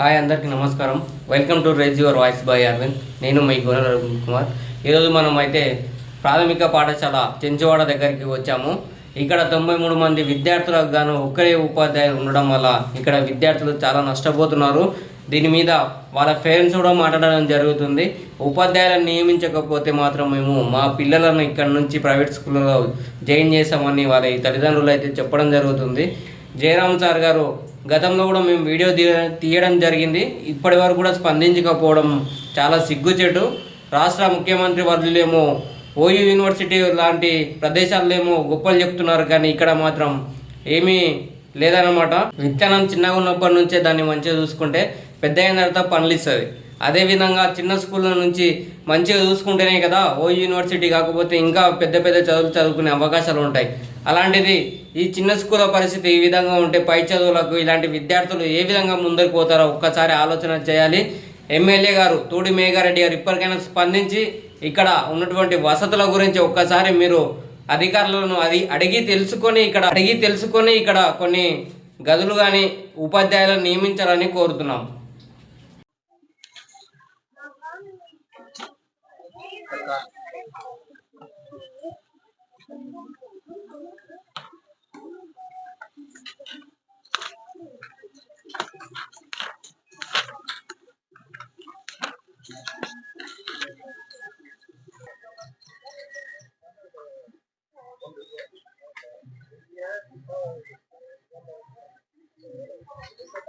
Hi అందరికీ నమస్కారం. Welcome to raise your voice by Aravind నేను మై గుణ అరవింద్ కుమార్ ఈరోజు మనం అయితే ప్రాథమిక పాఠశాల చెంచువాడ దగ్గరికి వచ్చాము. ఇక్కడ తొంభై మూడు మంది విద్యార్థులకు గాను ఒక్కరే ఉపాధ్యాయులు ఉండడం వల్ల ఇక్కడ విద్యార్థులు చాలా నష్టపోతున్నారు. దీని మీద వాళ్ళ పేరెంట్స్ కూడా మాట్లాడడం జరుగుతుంది. ఉపాధ్యాయులను నియమించకపోతే మాత్రం మేము మా పిల్లలను ఇక్కడ నుంచి ప్రైవేట్ స్కూల్లో జాయిన్ చేసామని వాళ్ళ తల్లిదండ్రులు అయితే చెప్పడం జరుగుతుంది. జయరామ్ సార్ గారు గతంలో కూడా మేము వీడియో తీయ- తీయడం జరిగింది. ఇప్పటి వరకు కూడా స్పందించకపోవడం చాలా సిగ్గుచెట్టు రాష్ట్ర ముఖ్యమంత్రి వర్యులేమో ఓయూ యూనివర్సిటీ లాంటి ప్రదేశాల్లో ఏమో గొప్పలు చెప్తున్నారు కానీ ఇక్కడ మాత్రం ఏమీ లేదనమాట విత్తనం చిన్నగా ఉన్నప్పటి నుంచే దాన్ని మంచిగా చూసుకుంటే పెద్ద అయిన తర్వాత పనులు ఇస్తుంది. అదేవిధంగా చిన్న స్కూళ్ళ నుంచి మంచిగా చూసుకుంటేనే కదా ఓ యూనివర్సిటీ కాకపోతే ఇంకా పెద్ద పెద్ద చదువులు చదువుకునే అవకాశాలు ఉంటాయి. అలాంటిది ఈ చిన్న స్కూల్ పరిస్థితి ఈ విధంగా ఉంటే పై చదువులకు ఇలాంటి విద్యార్థులు ఏ విధంగా ముందరికి పోతారో ఒక్కసారి ఆలోచన చేయాలి. ఎమ్మెల్యే గారు తూడి మేఘారెడ్డి గారు ఇప్పటికైనా స్పందించి ఇక్కడ ఉన్నటువంటి వసతుల గురించి ఒక్కసారి మీరు అధికారులను అది అడిగి తెలుసుకొని ఇక్కడ అడిగి తెలుసుకొని ఇక్కడ కొన్ని గదులు కానీ ఉపాధ్యాయులను నియమించాలని కోరుతున్నాం. ますか。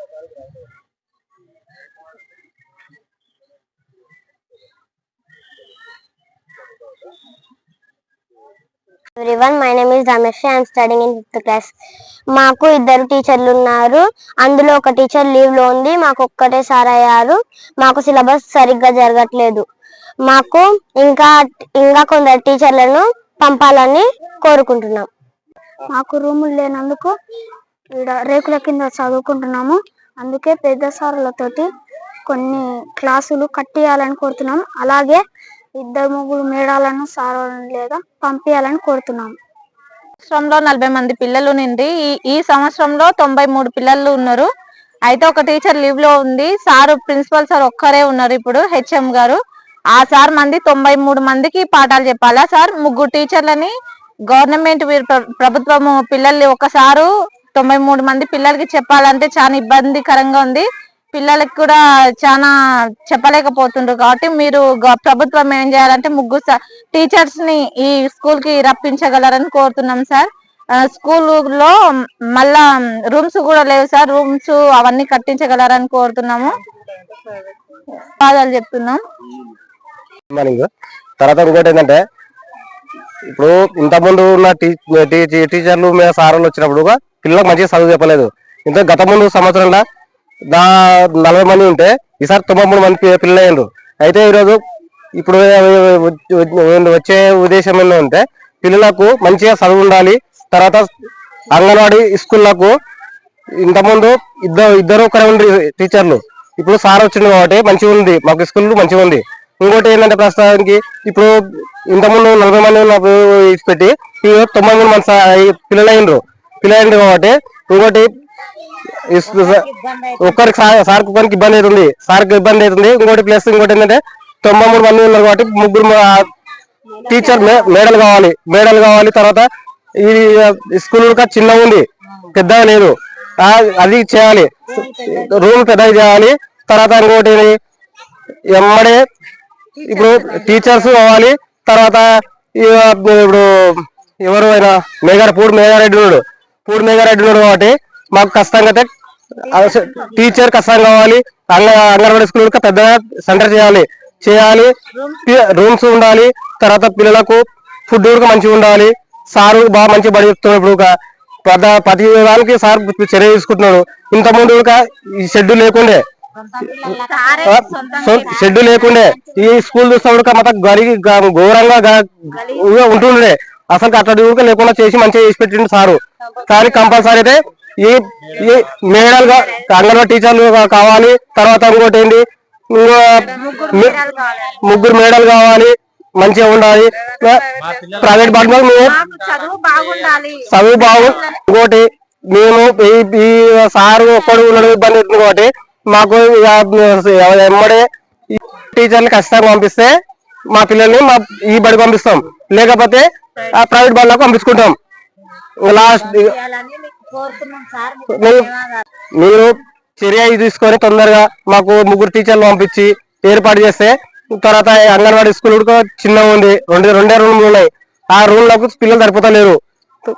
Everyone. My name is Ramesh. I am studying in fifth మాకు ఇద్దరు టీచర్లు ఉన్నారు. అందులో ఒక టీచర్ లీవ్లో ఉంది. మాకు ఒక్కటే సార్ అయ్యారు. మాకు సిలబస్ సరిగ్గా జరగట్లేదు. మాకు ఇంకా ఇంకా కొందరు టీచర్లను పంపాలని కోరుకుంటున్నాం. మాకు రూములు లేనందుకు ఇక్కడ రేకుల కింద చదువుకుంటున్నాము. అందుకే పెద్ద సార్లతోటి కొన్ని క్లాసులు కట్టేయాలని కోరుతున్నాం. అలాగే ఇద్దరు ముగ్గురు మేడాలను సార్ లేదా పంపించాలని కోరుతున్నాం సంవత్సరంలో నలభై మంది పిల్లలు నిండి ఈ ఈ సంవత్సరంలో తొంభై మూడు పిల్లలు ఉన్నారు. అయితే ఒక టీచర్ లీవ్లో ఉంది. సార్ ప్రిన్సిపల్ సార్ ఒక్కరే ఉన్నారు ఇప్పుడు హెచ్ఎం గారు. ఆ సార్ మంది తొంభై మూడు మందికి పాఠాలు చెప్పాలా సార్? ముగ్గురు టీచర్లని గవర్నమెంట్ వీరు ప్రభుత్వము పిల్లల్ని ఒకసారు తొంభై మూడు మంది పిల్లలకి చెప్పాలంటే చాలా ఇబ్బందికరంగా ఉంది. పిల్లలకి కూడా చాలా చెప్పలేకపోతుండ్రు కాబట్టి మీరు గ- ప్రభుత్వం ఏం చేయాలంటే ముగ్గురు టీచర్స్ని ఈ స్కూల్కి రప్పించగలరని కోరుతున్నాం సార్. స్కూల్లో మళ్ళా రూమ్స్ కూడా లేవు సార్. రూమ్స్ అవన్నీ కట్టించగలరని కోరుతున్నాము. బాధలు చెప్తున్నాం. తర్వాత ఇంకోటి ఏంటంటే ఇప్పుడు ఇంత ముందు ఉన్న టీచర్లు మీద సార్లు వచ్చినప్పుడు కూడా పిల్లలకు మంచిగా చదువు చెప్పలేదు. ఇంత గత ముందు సంవత్సరంలో దా నలభై మంది ఉంటే ఈసారి తొంభై మూడు మంది పిల్లలు అయ్యారు అయితే ఈరోజు ఇప్పుడు వచ్చే ఉద్దేశం ఏంటంటే పిల్లలకు మంచిగా చదువు ఉండాలి. తర్వాత అంగన్వాడీ స్కూళ్ళకు ఇంతకుముందు ఇద్దరు ఇద్దరు ఒకరే ఉండి టీచర్లు. ఇప్పుడు సార్ వచ్చింది కాబట్టి మంచిగా ఉంది. మాకు స్కూల్ మంచిగా ఉంది. ఇంకోటి ఏంటంటే ప్రస్తుతానికి ఇప్పుడు ఇంతకుముందు నలభై మంది నాకు పెట్టి తొంభై మూడు మంది పిల్లలు అయినరు పిల్లలు కాబట్టి ఇంకోటి ఇస్- ఒక్కరికి సార్ సార్కి ఒక్కరికి ఇబ్బంది అవుతుంది. సార్కి ఇబ్బంది అవుతుంది. ఇంకోటి ప్లస్ ఇంకోటి ఏంటంటే తొంభై మూడు మంది ఉన్నారు కాబట్టి ముగ్గురు టీచర్ మే- మేడలు కావాలి. మేడలు కావాలి. తర్వాత ఇది స్కూల్ చిన్న చిన్నగా ఉంది. పెద్దగా లేదు. అది చేయాలి. రూమ్ పెద్దగా చేయాలి. తర్వాత ఇంకోటి ఎమ్మడే ఇప్పుడు టీచర్స్ కావాలి తర్వాత ఇక ఇప్పుడు ఎవరు అయినా? మేఘారెడ్డి పూడి మేఘారెడ్డి ఉన్నాడు. పూడి మేఘారెడ్డి ఉన్నాడు కాబట్టి మాకు కష్టంగా అయితే టీచర్ ఖచ్చితంగా కావాలి అంగ అంగన్వాడీ స్కూల్ పెద్దగా సెంటర్ చేయాలి. చేయాలి రూమ్స్ ఉండాలి తర్వాత పిల్లలకు ఫుడ్ కూడా మంచిగా ఉండాలి. సారు బాగా మంచిగా బడి చెప్తున్నాడు ఇప్పుడు ప్రతి దానికి సార్ చర్య తీసుకుంటున్నాడు. ఇంత ముందు ఈ షెడ్యూల్ లేకుండే. ఆ, షెడ్యూల్ లేకుండే. ఈ స్కూల్ చూస్తే మొత్తం గరి ఘోరంగా ఉంటుండే. అసలు అట్లా ఊరికే లేకుండా చేసి మంచిగా చేసి పెట్టిండు సారు. కానీ కంపల్సరీ అయితే ఈ ఈ మేడలు గా- అంగన్వాడీ టీచర్లు కావాలి. తర్వాత ఇంకోటి ఏంటి? ముగ్గురు మేడలు కావాలి. మంచిగా ఉండాలి. ప్రైవేట్ బడి చదువు బాగుండాలి. చదువు బాగు ఇంకోటి మేము ఈ సారు ఒక్కడు ఉన్నాడు ఇబ్బంది అవుతుంది కాబట్టి మాకు ఎమ్మడే టీచర్ని ఖచ్చితంగా పంపిస్తే మా పిల్లల్ని మా ఈ బడి పంపిస్తాం. లేకపోతే ఆ ప్రైవేట్ బడిలోకి పంపించుకుంటాం. లాస్ట్ మీరు చర్య తీసుకొని తొందరగా మాకు ముగ్గురు టీచర్లు పంపించి ఏర్పాటు చేస్తే తర్వాత అంగన్వాడీ స్కూల్ కూడా చిన్నగా ఉంది. రెండు రెండే రూమ్లు ఉన్నాయి. ఆ రూమ్లకు పిల్లలు సరిపోతలేరు.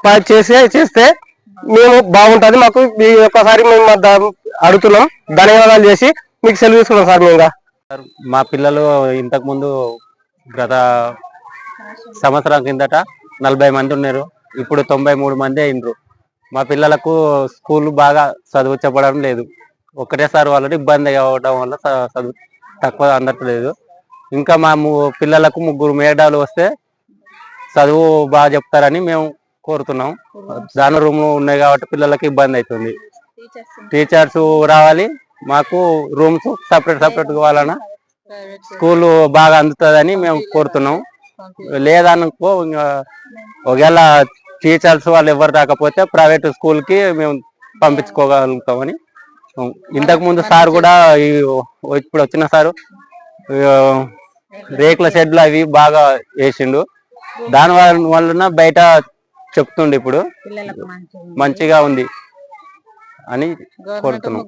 ప- చేసి చేస్తే మేము బాగుంటది. మాకు ఈ ఒక్కసారి మేము అడుగుతున్నాం. ధన్యవాదాలు చేసి మీకు సెలవు తీసుకున్నాం సార్ మేము. మా పిల్లలు ఇంతకు ముందు గత సంవత్సరం కిందట నలభై మంది ఉన్నారు. ఇప్పుడు తొంభై మూడు మంది అయినరు. మా పిల్లలకు స్కూల్ బాగా చదువు చెప్పడం లేదు. ఒకటేసారి వాళ్ళకి ఇబ్బంది అవ్వడం వల్ల చదువు తక్కువ అందట్లేదు ఇంకా మా పిల్లలకు ముగ్గురు మేడాలు వస్తే చదువు బాగా చెప్తారని మేము కోరుతున్నాం. దాని రూమ్ ఉన్నాయి కాబట్టి పిల్లలకి ఇబ్బంది అవుతుంది టీచర్స్ రావాలి. మాకు రూమ్స్ సపరేట్ సపరేట్ కావాలన్నా స్కూల్ బాగా అందుతుందని మేము కోరుతున్నాం. లేదనుకో ఇంకా ఒకవేళ టీచర్స్ వాళ్ళు ఎవరు రాకపోతే ప్రైవేట్ స్కూల్కి మేము పంపించుకోగలుగుతామని. ఇంతకు ముందు సార్ కూడా ఇప్పుడు వచ్చిన సారు రేకుల షెడ్లు అవి బాగా వేసిండు. దాని వలన బయట చెప్తుండు ఇప్పుడు. మంచిగా ఉంది. అని కోరుతున్నాం.